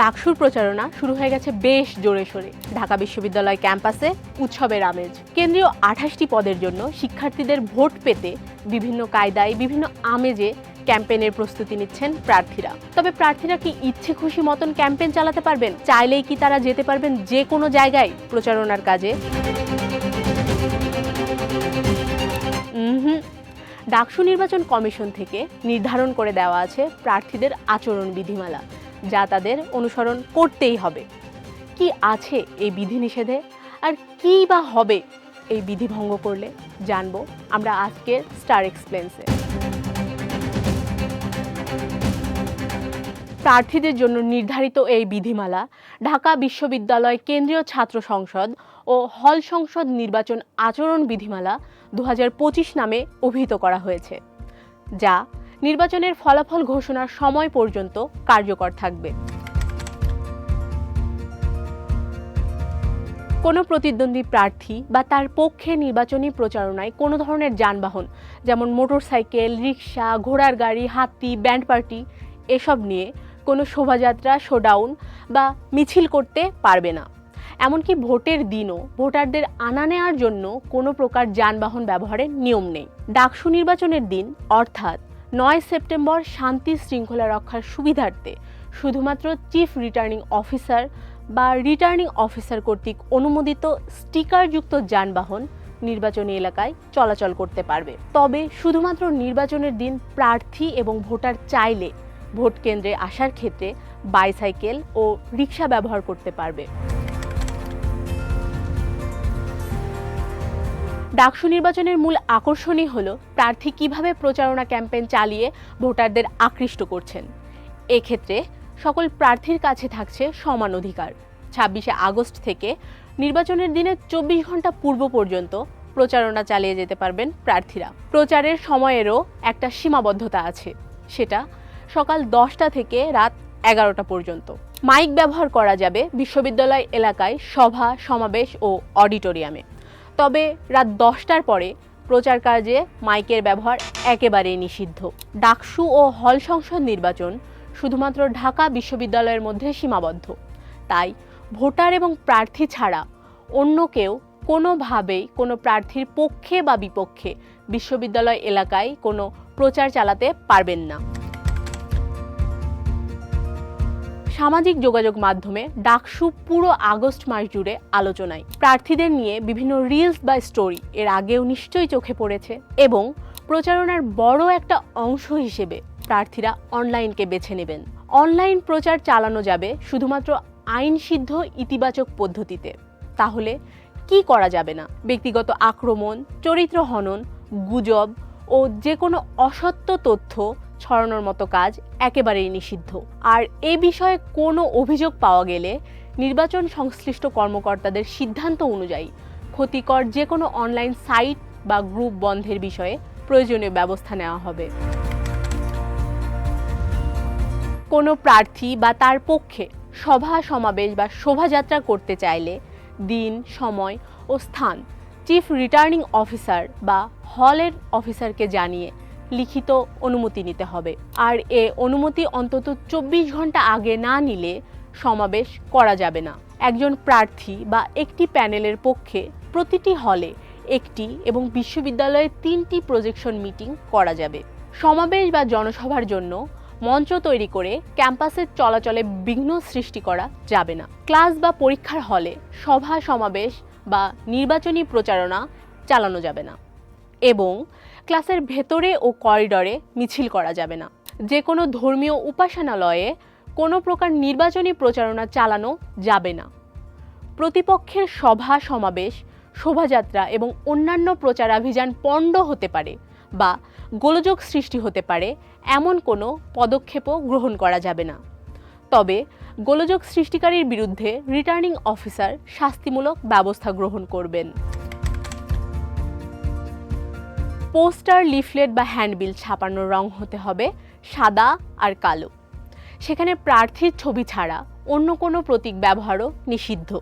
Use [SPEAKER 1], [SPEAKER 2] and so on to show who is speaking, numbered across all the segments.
[SPEAKER 1] ডাকসুর প্রচারণা শুরু হয়ে গেছে বেশ জোরে সোরে। ঢাকা বিশ্ববিদ্যালয় ক্যাম্পাসে উৎসবের আমেজ। কেন্দ্রীয় আঠাশটি পদের জন্য শিক্ষার্থীদের ভোট পেতে বিভিন্ন কায়দায়, বিভিন্ন আমেজে ক্যাম্পেনের প্রস্তুতি নিচ্ছেন প্রার্থীরা। তবে প্রার্থীরা কি ইচ্ছে খুশি মতন ক্যাম্পেন চালাতে পারবেন? চাইলেই কি তারা যেতে পারবেন যে কোনো জায়গায়? প্রচারণার কাজে ডাকসু নির্বাচন কমিশন থেকে নির্ধারণ করে দেওয়া আছে প্রার্থীদের আচরণ বিধিমালা। যা তাদের অনুসরণ করতেই হবে। কি আছে এই বিধিনিষেধে? আর কী বা হবে এই বিধি ভঙ্গ করলে? জানব আমরা আজকের স্টার এক্সপ্লেন্সে প্রার্থীদের জন্য নির্ধারিত এই বিধিমালা ঢাকা বিশ্ববিদ্যালয় কেন্দ্রীয় ছাত্র সংসদ ও হল সংসদ নির্বাচন আচরণ বিধিমালা দু হাজার পঁচিশ নামে অভিহিত করা হয়েছে, যা নির্বাচনের ফলাফল ঘোষণার সময় পর্যন্ত কার্যকর থাকবে। কোনো প্রতিদ্বন্দ্বী প্রার্থী বা তার পক্ষে নির্বাচনী প্রচারণায় কোনো ধরনের যানবাহন, যেমন মোটরসাইকেল রিক্সা ঘোড়ার গাড়ি, হাতি, ব্যান্ড পার্টি, এসব নিয়ে কোনো শোভাযাত্রা, শোডাউন বা মিছিল করতে পারবে না। এমনকি ভোটের দিনও ভোটারদের আনা নেওয়ার জন্য কোনো প্রকার যানবাহন ব্যবহারের নিয়ম নেই। ডাকসু নির্বাচনের দিন, অর্থাৎ নয় সেপ্টেম্বর শান্তি শৃঙ্খলা রক্ষার সুবিধার্থে শুধুমাত্র চিফ রিটার্নিং অফিসার বা রিটার্নিং অফিসার কর্তৃক অনুমোদিত স্টিকারযুক্ত যানবাহন নির্বাচনী এলাকায় চলাচল করতে পারবে। তবে শুধুমাত্র নির্বাচনের দিন প্রার্থী এবং ভোটার চাইলে ভোট কেন্দ্রে আসার ক্ষেত্রে বাইসাইকেল ও রিক্সা ব্যবহার করতে পারবে। ডাকসু নির্বাচনের মূল আকর্ষণই হলো প্রার্থী কীভাবে প্রচারণা ক্যাম্পেইন চালিয়ে ভোটারদের আকৃষ্ট করছেন। এক্ষেত্রে সকল প্রার্থীর কাছে থাকছে সমান অধিকার। ছাব্বিশে আগস্ট থেকে নির্বাচনের দিনে চব্বিশ ঘণ্টা পূর্ব পর্যন্ত প্রচারণা চালিয়ে যেতে পারবেন প্রার্থীরা। প্রচারের সময়েরও একটা সীমাবদ্ধতা আছে, সেটা সকাল দশটা থেকে রাত এগারোটা পর্যন্ত। মাইক ব্যবহার করা যাবে বিশ্ববিদ্যালয় এলাকায় সভা, সমাবেশ ও অডিটোরিয়ামে। তবে রাত দশটার পরে প্রচার কাজে মাইকের ব্যবহার একেবারেই নিষিদ্ধ। ডাকসু ও হল সংসদ নির্বাচন শুধুমাত্র ঢাকা বিশ্ববিদ্যালয়ের মধ্যে সীমাবদ্ধ। তাই ভোটার এবং প্রার্থী ছাড়া অন্য কেউ কোনোভাবেই কোনো প্রার্থীর পক্ষে বা বিপক্ষে বিশ্ববিদ্যালয় এলাকায় কোনো প্রচার চালাতে পারবেন না। সামাজিক যোগাযোগ মাধ্যমে ডাকসু পুরো আগস্ট মাস জুড়ে আলোচনায়। প্রার্থীদের নিয়ে বিভিন্ন রিলস বা স্টোরি এর আগেও নিশ্চয়ই চোখে পড়েছে এবং প্রচারণার বড় একটা অংশ হিসেবে প্রার্থীরা অনলাইনকে বেছে নেবেন। অনলাইন প্রচার চালানো যাবে শুধুমাত্র আইনসিদ্ধ ইতিবাচক পদ্ধতিতে। তাহলে কি করা যাবে না? ব্যক্তিগত আক্রমণ, চরিত্র হনন, গুজব ও যে কোনো অসত্য তথ্য ছড়ানোর মতো কাজ একেবারেই নিষিদ্ধ। আর এ বিষয়ে কোনো অভিযোগ পাওয়া গেলে নির্বাচন সংশ্লিষ্ট কর্মকর্তাদের সিদ্ধান্ত অনুযায়ী ক্ষতিকর যে কোনো অনলাইন সাইট বা গ্রুপ বন্ধের বিষয়ে প্রয়োজনীয় ব্যবস্থা নেওয়া হবে। কোনো প্রার্থী বা তার পক্ষে সভা, সমাবেশ বা শোভাযাত্রা করতে চাইলে দিন, সময় ও স্থান, চিফ রিটার্নিং অফিসার বা হলের অফিসারকে জানিয়ে লিখিত অনুমতি নিতে হবে। আর এ অনুমতি অন্তত চব্বিশ ঘণ্টা আগে না নিলে সমাবেশ করা যাবে না। একজন প্রার্থী বা একটি প্যানেলের পক্ষে প্রতিটি হলে একটি এবং বিশ্ববিদ্যালয়ে তিনটি প্রজেকশন মিটিং করা যাবে। সমাবেশ বা জনসভার জন্য মঞ্চ তৈরি করে ক্যাম্পাসের চলাচলে বিঘ্ন সৃষ্টি করা যাবে না। ক্লাস বা পরীক্ষার হলে সভা, সমাবেশ বা নির্বাচনী প্রচারণা চালানো যাবে না। এবং ক্লাসের ভেতরে ও করিডরে মিছিল করা যাবে না। যে কোনো ধর্মীয় উপাসনালয়ে কোনো প্রকার নির্বাচনী প্রচারণা চালানো যাবে না। প্রতিপক্ষের সভা, সমাবেশ, শোভাযাত্রা এবং অন্যান্য প্রচারাভিযান পণ্ড হতে পারে বা গোলযোগ সৃষ্টি হতে পারে, এমন কোনো পদক্ষেপও গ্রহণ করা যাবে না। তবে গোলযোগ সৃষ্টিকারীর বিরুদ্ধে রিটার্নিং অফিসার শাস্তিমূলক ব্যবস্থা গ্রহণ করবেন। পোস্টার, লিফলেট বা হ্যান্ডবিল ছাপানোর রং হতে হবে সাদা আর কালো। সেখানে প্রার্থীর ছবি ছাড়া অন্য কোনো প্রতীক ব্যবহারও নিষিদ্ধ।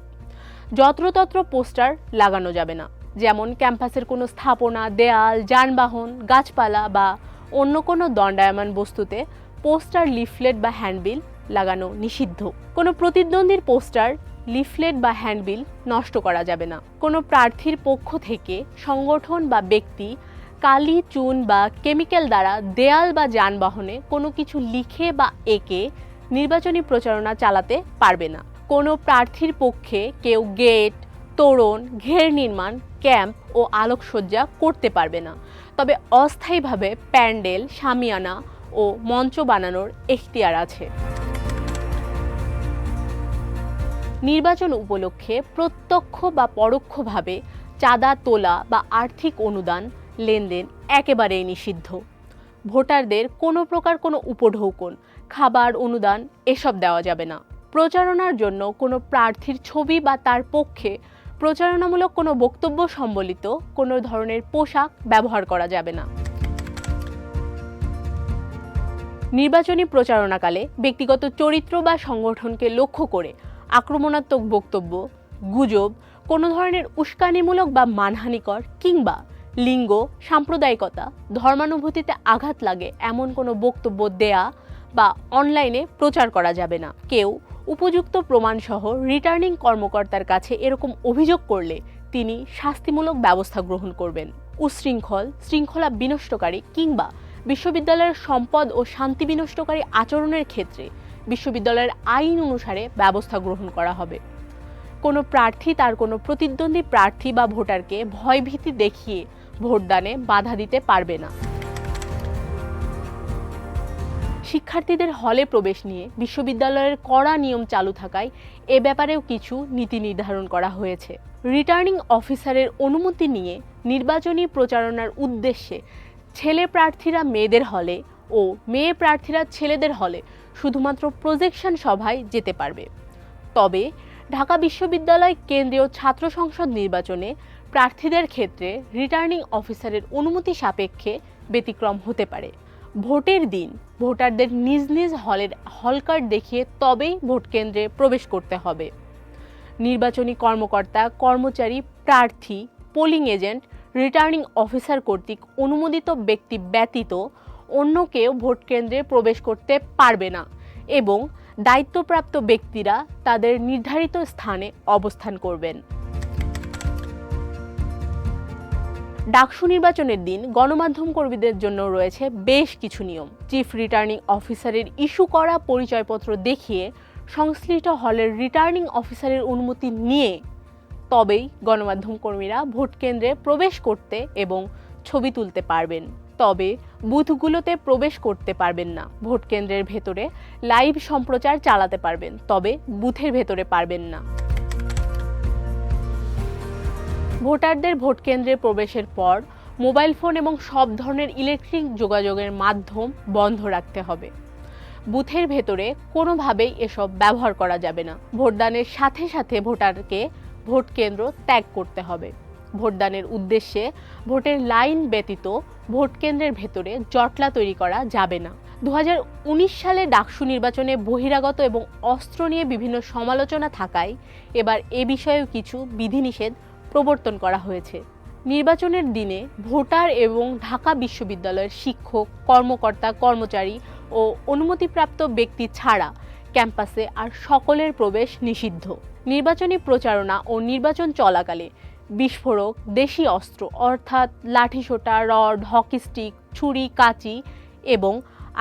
[SPEAKER 1] যত্রতত্র পোস্টার লাগানো যাবে না। যেমন ক্যাম্পাসের কোনো স্থাপনা, দেয়াল, যানবাহন, গাছপালা বা অন্য কোনো দণ্ডায়মান বস্তুতে পোস্টার, লিফলেট বা হ্যান্ডবিল লাগানো নিষিদ্ধ। কোনো প্রতিদ্বন্দ্বীর পোস্টার, লিফলেট বা হ্যান্ডবিল নষ্ট করা যাবে না। কোনো প্রার্থীর পক্ষ থেকে সংগঠন বা ব্যক্তি কালি, চুন বা কেমিক্যাল দ্বারা দেয়াল বা যানবাহনে কোনো কিছু লিখে বা এঁকে নির্বাচনী প্রচারণা চালাতে পারবে না। কোনো প্রার্থীর পক্ষে কেউ গেট, তোরণ, ঘের নির্মাণ, ক্যাম্প ও আলোকসজ্জা করতে পারবে না। তবে অস্থায়ীভাবে প্যান্ডেল, সামিয়ানা ও মঞ্চ বানানোর এখতিয়ার আছে। নির্বাচন উপলক্ষে প্রত্যক্ষ বা পরোক্ষভাবে চাঁদা তোলা বা আর্থিক অনুদান লেনদেন একেবারেই নিষিদ্ধ। ভোটারদের কোনো প্রকার কোনো উপঢৌকন, খাবার, অনুদান এসব দেওয়া যাবে না। প্রচারণার জন্য কোনো প্রার্থীর ছবি বা তার পক্ষে প্রচারণামূলক কোনো বক্তব্য সম্বলিত কোনো ধরনের পোশাক ব্যবহার করা যাবে না। নির্বাচনী প্রচারণাকালে ব্যক্তিগত চরিত্র বা সংগঠনকে লক্ষ্য করে আক্রমণাত্মক বক্তব্য, গুজব, কোনো ধরনের উস্কানিমূলক বা মানহানিকর কিংবা লিঙ্গ, সাম্প্রদায়িকতা, ধর্মানুভূতিতে আঘাত লাগে এমন কোনো বক্তব্য দেয়া বা অনলাইনে প্রচার করা যাবে না। কেউ উপযুক্ত প্রমাণসহ রিটার্নিং কর্মকর্তার কাছে এরকম অভিযোগ করলে তিনি শাস্তিমূলক ব্যবস্থা গ্রহণ করবেন। উশৃঙ্খল, শৃঙ্খলা বিনষ্টকারী কিংবা বিশ্ববিদ্যালয়ের সম্পদ ও শান্তি বিনষ্টকারী আচরণের ক্ষেত্রে বিশ্ববিদ্যালয়ের আইন অনুসারে ব্যবস্থা গ্রহণ করা হবে। কোনো প্রার্থী তার কোনো প্রতিদ্বন্দ্বী প্রার্থী বা ভোটারকে ভয়ভীতি দেখিয়ে ভোটদানে বাধা দিতে পারবে না। শিক্ষার্থীদের হলে প্রবেশ নিয়ে বিশ্ববিদ্যালয়ের কড়া নিয়ম চালু থাকায় এ ব্যাপারেও কিছু নীতি নির্ধারণ করা হয়েছে। রিটার্নিং অফিসারের অনুমতি নিয়ে নির্বাচনী প্রচারণার উদ্দেশ্যে ছেলে প্রার্থীরা মেয়েদের হলে ও মেয়ে প্রার্থীরা ছেলেদের হলে শুধুমাত্র প্রজেকশন সভায় যেতে পারবে। তবে ঢাকা বিশ্ববিদ্যালয় কেন্দ্রীয় ছাত্র সংসদ নির্বাচনে প্রার্থীদের ক্ষেত্রে রিটার্নিং অফিসারের অনুমতি সাপেক্ষে ব্যতিক্রম হতে পারে। ভোটের দিন ভোটারদের নিজ নিজ হলের হল কার্ড দেখিয়ে তবেই ভোট কেন্দ্রে প্রবেশ করতে হবে। নির্বাচনী কর্মকর্তা, কর্মচারী, প্রার্থী পোলিং এজেন্ট রিটার্নিং অফিসার কর্তৃক অনুমোদিত ব্যক্তি ব্যতীত অন্য কেউ ভোট কেন্দ্রে প্রবেশ করতে পারবে না এবং দায়িত্বপ্রাপ্ত ব্যক্তিরা তাদের নির্ধারিত স্থানে অবস্থান করবেন। ডাকসু নির্বাচনের দিন গণমাধ্যম কর্মীদের জন্য রয়েছে বেশ কিছু নিয়ম। চিফ রিটার্নিং অফিসারের ইস্যু করা পরিচয়পত্র দেখিয়ে সংশ্লিষ্ট হলের রিটার্নিং অফিসারের অনুমতি নিয়ে তবেই গণমাধ্যম কর্মীরা ভোট কেন্দ্রে প্রবেশ করতে এবং ছবি তুলতে পারবেন। তবে বুথগুলোতে প্রবেশ করতে পারবেন না। ভোট কেন্দ্রের ভেতরে লাইভ সম্প্রচার চালাতে পারবেন, তবে বুথের ভেতরে পারবেন না। ভোটারদের ভোট কেন্দ্রে প্রবেশের পর মোবাইল ফোন এবং সব ধরনের ইলেকট্রিক যোগাযোগের মাধ্যম বন্ধ রাখতে হবে। বুথের ভেতরে কোনোভাবেই এসব ব্যবহার করা যাবে না। ভোটদানের সাথে সাথে ভোটারকে ভোট কেন্দ্র ত্যাগ করতে হবে। ভোটদানের উদ্দেশ্যে ভোটের লাইন ব্যতীত ভোট কেন্দ্রের ভেতরে জটলা তৈরি করা যাবে না। দু হাজার উনিশ সালে ডাকসু নির্বাচনে বহিরাগত এবং অস্ত্র নিয়ে বিভিন্ন সমালোচনা থাকায় এবার এ বিষয়েও কিছু বিধিনিষেধ প্রবর্তন করা হয়েছে। নির্বাচনের দিনে ভোটার এবং ঢাকা বিশ্ববিদ্যালয়ের শিক্ষক, কর্মকর্তা, কর্মচারী ও অনুমতিপ্রাপ্ত ব্যক্তি ছাড়া ক্যাম্পাসে আর সকলের প্রবেশ নিষিদ্ধ। নির্বাচনী প্রচারণা ও নির্বাচন চলাকালে বিস্ফোরক, দেশি অস্ত্র অর্থাৎ লাঠিসোঁটা, রড, হকি স্টিক, ছুরি, কাঁচি এবং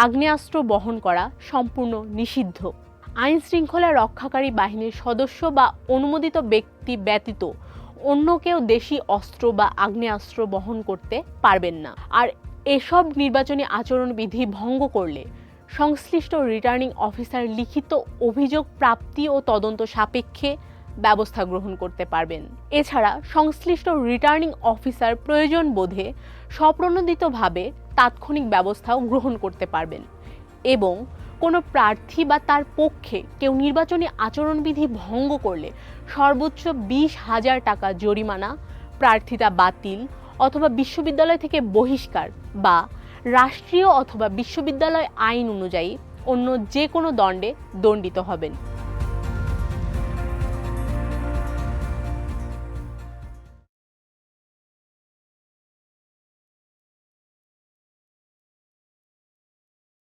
[SPEAKER 1] আগ্নেয়াস্ত্র বহন করা সম্পূর্ণ নিষিদ্ধ। আইন শৃঙ্খলা রক্ষাকারী বাহিনীর সদস্য বা অনুমোদিত ব্যক্তি ব্যতীত অন্য কেউ দেশি অস্ত্র বা আগ্নেয়াস্ত্র বহন করতে পারবেন না। আর এসব নির্বাচনী আচরণবিধি ভঙ্গ করলে সংশ্লিষ্ট রিটার্নিং অফিসার লিখিত অভিযোগ, প্রাপ্তি ও তদন্ত সাপেক্ষে ব্যবস্থা গ্রহণ করতে পারবেন। এছাড়া সংশ্লিষ্ট রিটার্নিং অফিসার প্রয়োজন বোধে স্বপ্রণোদিতভাবে তাৎক্ষণিক ব্যবস্থাও গ্রহণ করতে পারবেন এবং কোনো প্রার্থী বা তার পক্ষে কেউ নির্বাচনী আচরণবিধি ভঙ্গ করলে সর্বোচ্চ বিশ হাজার টাকা জরিমানা, প্রার্থিতা বাতিল অথবা বিশ্ববিদ্যালয় থেকে বহিষ্কার বা রাষ্ট্রীয় অথবা বিশ্ববিদ্যালয় আইন অনুযায়ী অন্য যে কোনো দণ্ডে দণ্ডিত হবেন।